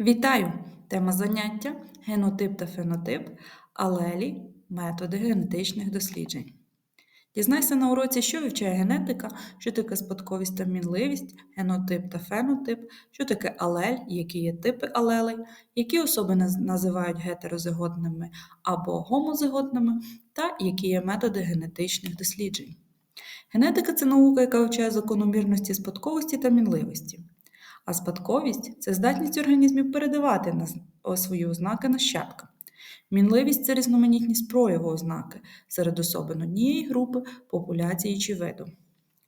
Вітаю! Тема заняття генотип та фенотип, алелі, методи генетичних досліджень. Дізнайся на уроці, що вивчає генетика, що таке спадковість та мінливість, генотип та фенотип, що таке алель, які є типи алелей, які особи називають гетерозиготними або гомозиготними, та які є методи генетичних досліджень. Генетика це наука, яка вивчає закономірності спадковості та мінливості. А спадковість це здатність організмів передавати свої ознаки нащадкам. Мінливість це різноманітність прояву ознаки серед особин однієї групи, популяції чи виду.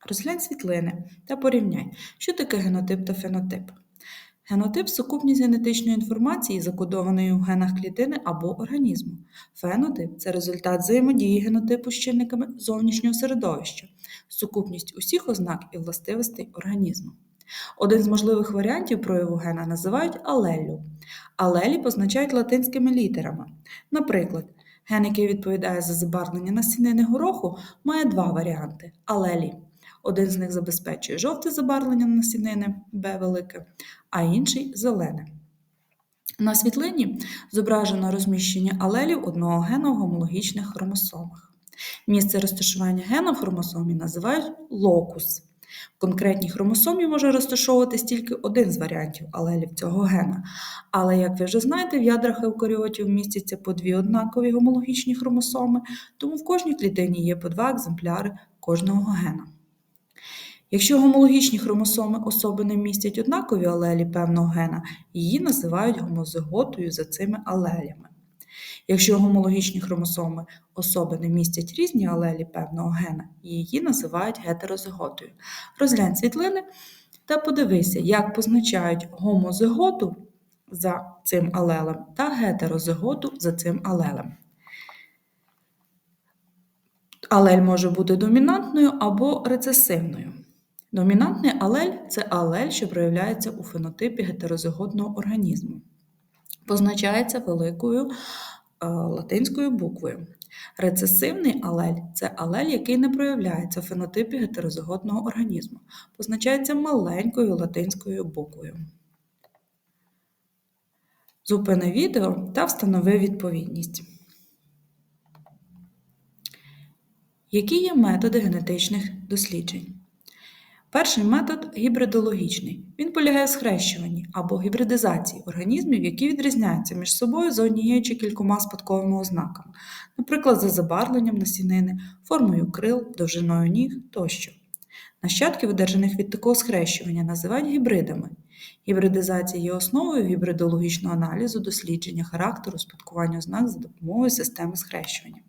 Розглянь світлини та порівняй, що таке генотип та фенотип. Генотип сукупність генетичної інформації, закодованої у генах клітини або організму. Фенотип це результат взаємодії генотипу з чинниками зовнішнього середовища, сукупність усіх ознак і властивостей організму. Один з можливих варіантів прояву гена називають алеллю. Алелі позначають латинськими літерами. Наприклад, ген, який відповідає за забарвлення насінини гороху, має два варіанти алелі. Один з них забезпечує жовте забарвлення насінини Б велике, а інший зелене. На світлині зображено розміщення алелів одного гена в гомологічних хромосомах. Місце розташування гена в хромосомі називають локус. В конкретній хромосомі може розташовуватись тільки один з варіантів алелів цього гена. Але, як ви вже знаєте, в ядрах еукаріотів містяться по дві однакові гомологічні хромосоми, тому в кожній клітині є по два екземпляри кожного гена. Якщо гомологічні хромосоми особи не містять однакові алелі певного гена, її називають гомозиготою за цими алелями. Якщо гомологічні хромосоми особи не містять різні алелі певного гена, її називають гетерозиготою. Розглянь світлини та подивися, як позначають гомозиготу за цим алелем та гетерозиготу за цим алелем. Алель може бути домінантною або рецесивною. Домінантний алель це алель, що проявляється у фенотипі гетерозиготного організму. Позначається великою е, латинською буквою. Рецесивний алель це алель, який не проявляється в фенотипі гетерозиготного організму. Позначається маленькою латинською буквою. Зупини відео та встанови відповідність. Які є методи генетичних досліджень? Перший метод гібридологічний. Він полягає в схрещуванні або гібридизації організмів, які відрізняються між собою за однією чи кількома спадковими ознаками, наприклад, за забарвленням насінини, формою крил, довжиною ніг тощо. Нащадків, одержаних від такого схрещування, називають гібридами. Гібридизація є основою гібридологічного аналізу дослідження характеру спадкування ознак за допомогою системи схрещування.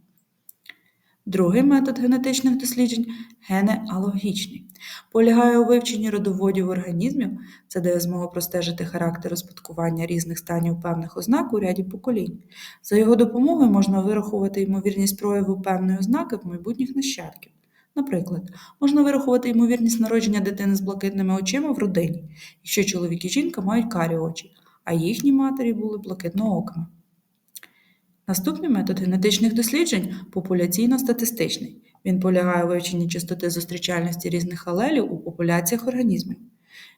Другий метод генетичних досліджень генеалогічний. Полягає у вивченні родоводів організмів, це дає змогу простежити характер успадкування різних станів певних ознак у ряді поколінь. За його допомогою можна вирахувати ймовірність прояву певної ознаки в майбутніх нащадків. Наприклад, можна вирахувати ймовірність народження дитини з блакитними очима в родині, якщо чоловік і жінка мають карі очі, а їхні матері були блакитноокими. Наступний метод генетичних досліджень популяційно-статистичний. Він полягає у вивченні частоти зустрічальності різних алелів у популяціях організмів.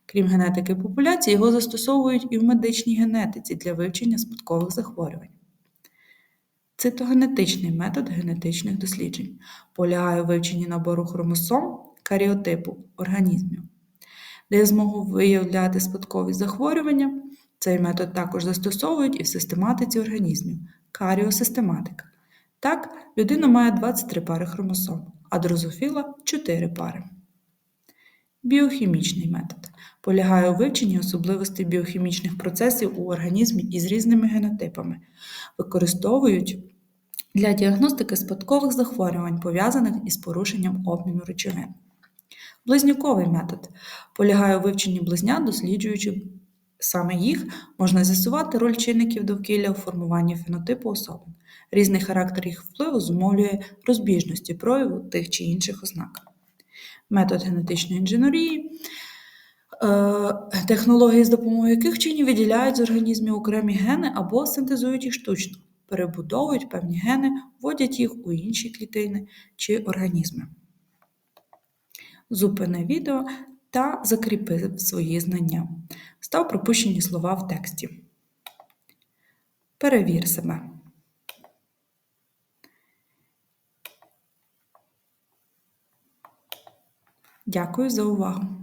Крім генетики популяції, його застосовують і в медичній генетиці для вивчення спадкових захворювань. Цитогенетичний метод генетичних досліджень полягає у вивченні набору хромосом каріотипу організмів, дає змогу виявляти спадкові захворювання. Цей метод також застосовують і в систематиці організмів каріосистематика. Так, людина має 23 пари хромосом, а дрозофіла 4 пари. Біохімічний метод полягає у вивченні особливостей біохімічних процесів у організмі із різними генотипами, використовують для діагностики спадкових захворювань, пов'язаних із порушенням обміну речовин. Близнюковий метод полягає у вивченні близнят, досліджуючи саме їх, можна з'ясувати роль чинників довкілля у формуванні фенотипу особин. Різний характер їх впливу зумовлює розбіжності прояву тих чи інших ознак. Метод генетичної інженерії, е, технології, з допомогою яких вчені виділяють з організмів окремі гени або синтезують їх штучно, перебудовують певні гени, вводять їх у інші клітини чи організми. Зупини відео та закріпи свої знання став пропущені слова в тексті. Перевір себе. Дякую за увагу!